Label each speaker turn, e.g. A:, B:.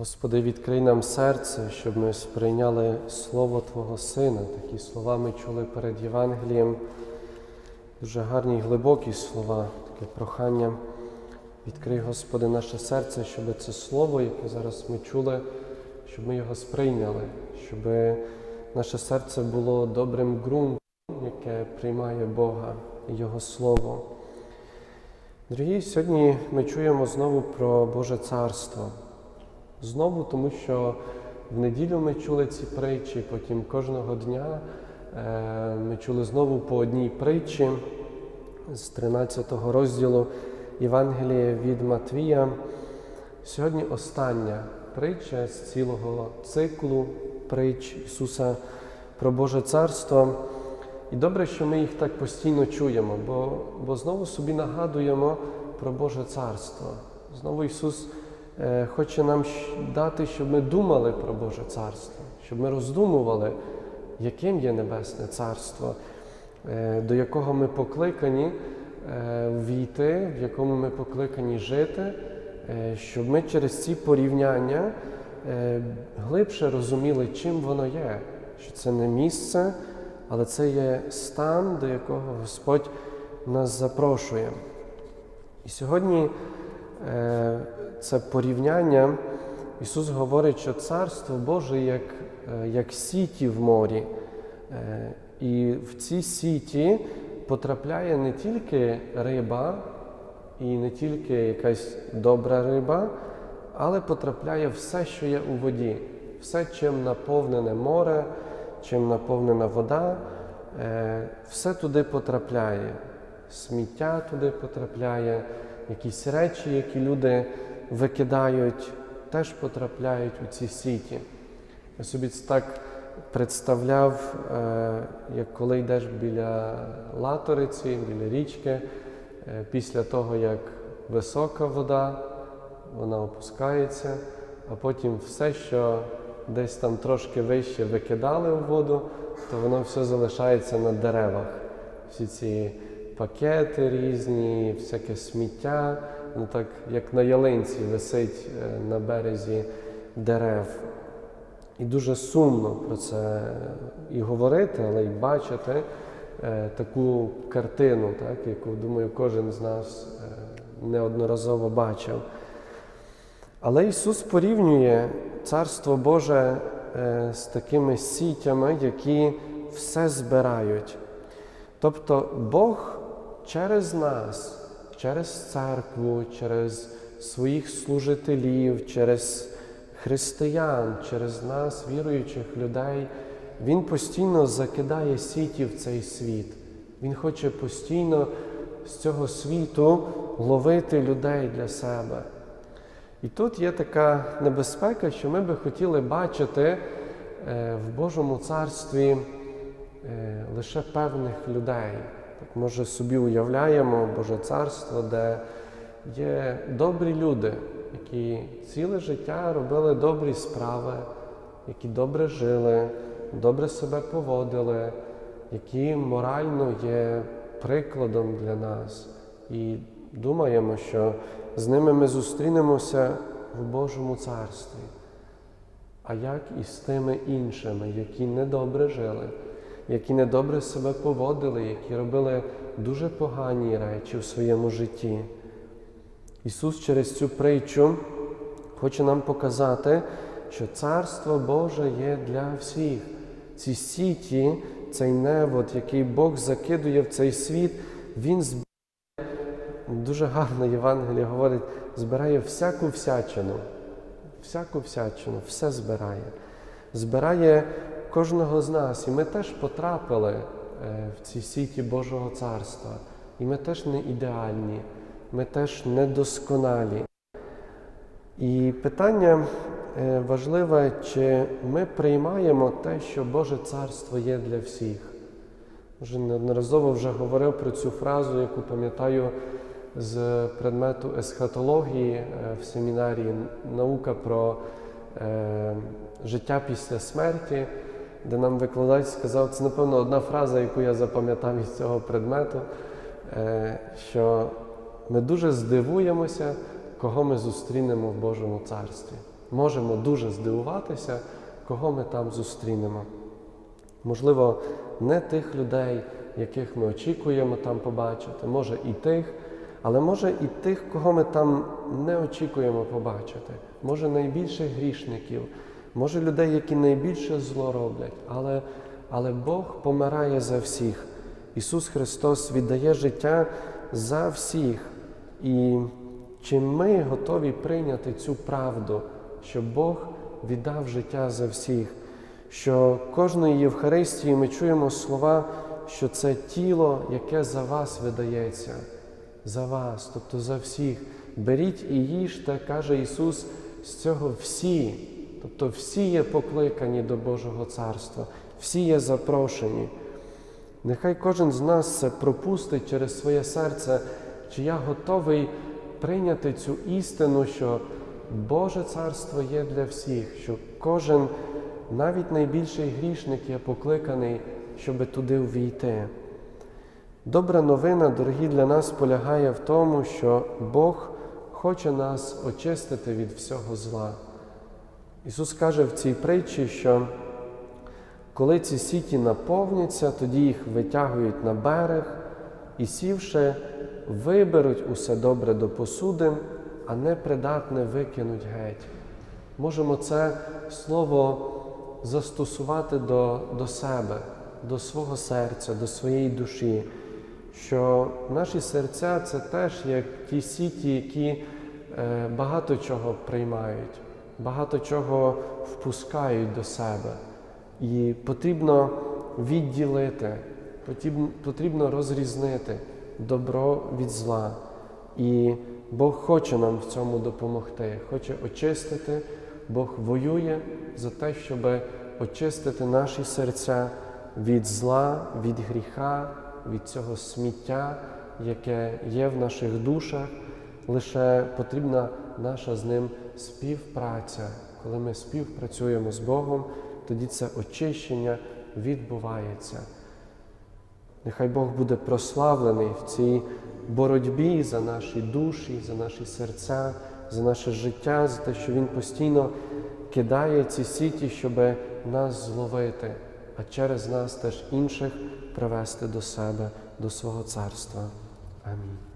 A: Господи, відкрий нам серце, щоб ми сприйняли Слово Твого Сина. Такі слова ми чули перед Євангелієм. Дуже гарні і глибокі слова, таке прохання. Відкрий, Господи, наше серце, щоб це слово, яке зараз ми чули, щоб ми його сприйняли, щоб наше серце було добрим ґрунтом, яке приймає Бога і Його Слово. Дорогі, сьогодні ми чуємо знову про Боже Царство. Знову, тому що в неділю ми чули ці притчі, потім кожного дня е, ми чули знову по одній притчі з 13 розділу Євангелія від Матвія. Сьогодні остання притча з цілого циклу притч Ісуса про Боже Царство. І добре, що ми їх так постійно чуємо, бо, бо знову собі нагадуємо про Боже Царство. Знову Ісус хоче нам дати, щоб ми думали про Боже Царство, щоб ми роздумували, яким є Небесне Царство, е, до якого ми покликані е, війти, в якому ми покликані жити, е, щоб ми через ці порівняння е, глибше розуміли, чим воно є, що це не місце, але це є стан, до якого Господь нас запрошує. І сьогодні е, це порівняння. Ісус говорить, що Царство Боже як, е, як сіті в морі. Е, і в ці сіті потрапляє не тільки риба, і не тільки якась добра риба, але потрапляє все, що є у воді, все, чим наповнене море, чим наповнена вода, е, все туди потрапляє. Сміття туди потрапляє, якісь речі, які люди викидають, теж потрапляють у ці сіті. Я собі це так представляв, е, як коли йдеш біля латориці, біля річки, е, після того, як висока вода, вона опускається, а потім все, що десь там трошки вище викидали в воду, то воно все залишається на деревах. Всі ці пакети різні, всяке сміття, ну так як на ялинці висить е, на березі дерев. І дуже сумно про це і говорити, але й бачити е, таку картину, так, яку, думаю, кожен з нас е, неодноразово бачив. Але Ісус порівнює Царство Боже е, з такими сітями, які все збирають. Тобто Бог через нас, через церкву, через своїх служителів, через християн, через нас, віруючих людей, Він постійно закидає сіті в цей світ. Він хоче постійно з цього світу ловити людей для себе. І тут є така небезпека, що ми би хотіли бачити е, в Божому царстві е, лише певних людей. Так, може, собі уявляємо Боже царство, де є добрі люди, які ціле життя робили добрі справи, які добре жили, добре себе поводили, які морально є прикладом для нас. І думаємо, що з ними ми зустрінемося в Божому царстві. А як і з тими іншими, які недобре жили, які недобре себе поводили, які робили дуже погані речі в своєму житті? Ісус через цю притчу хоче нам показати, що Царство Боже є для всіх. Ці сіті, цей невод, який Бог закидує в цей світ, Він збирає, дуже гарно Євангеліє говорить, збирає всяку всячину, всяку всячину, все збирає. Збирає кожного з нас. І ми теж потрапили е, в ці сіті Божого Царства. І ми теж не ідеальні, ми теж недосконалі. І питання е, важливе, чи ми приймаємо те, що Боже Царство є для всіх. Вже неодноразово вже говорив про цю фразу, яку пам'ятаю з предмету есхатології е, в семінарії наука про е, життя після смерті, де нам викладач сказав, це, напевно, одна фраза, яку я запам'ятав із цього предмету, е, що ми дуже здивуємося, кого ми зустрінемо в Божому царстві. можемо дуже здивуватися, кого ми там зустрінемо. Можливо, не тих людей, яких ми очікуємо там побачити, може і тих, але може і тих, кого ми там не очікуємо побачити, може найбільших грішників, може людей, які найбільше зло роблять, але, але Бог помирає за всіх. Ісус Христос віддає життя за всіх. І чи ми готові прийняти цю правду, що Бог віддав життя за всіх? Що кожної Євхаристії ми чуємо слова, що це тіло, яке за вас видається, за вас, тобто за всіх. Беріть і їжте, каже Ісус, з цього всі, тобто всі є покликані до Божого Царства, всі є запрошені. Нехай кожен з нас це пропустить через своє серце, чи я готовий прийняти цю істину, що Боже царство є для всіх, що кожен, навіть найбільший грішник, є покликаний, щоб туди увійти. Добра новина, дорогі, для нас полягає в тому, що Бог хоче нас очистити від всього зла. Ісус каже в цій притчі, що коли ці сіті наповняться, тоді їх витягують на берег і, сівши, виберуть усе добре до посудин, а непридатне викинуть геть. Можемо це слово застосувати до, до себе, до свого серця, до своєї душі, що наші серця це теж як ті сіті, які е, багато чого приймають, багато чого впускають до себе. І потрібно відділити, потрібно, розрізнити добро від зла. І Бог хоче нам в цьому допомогти, хоче очистити. Бог воює за те, щоб очистити наші серця від зла, від гріха, від цього сміття, яке є в наших душах. Лише потрібна наша з ним співпраця. Коли ми співпрацюємо з Богом, тоді це очищення відбувається. Нехай Бог буде прославлений в цій боротьбі за наші душі, за наші серця, за наше життя, за те, що Він постійно кидає ці сіті, щоб нас зловити, а через нас теж інших привести до себе, до свого царства. Амінь.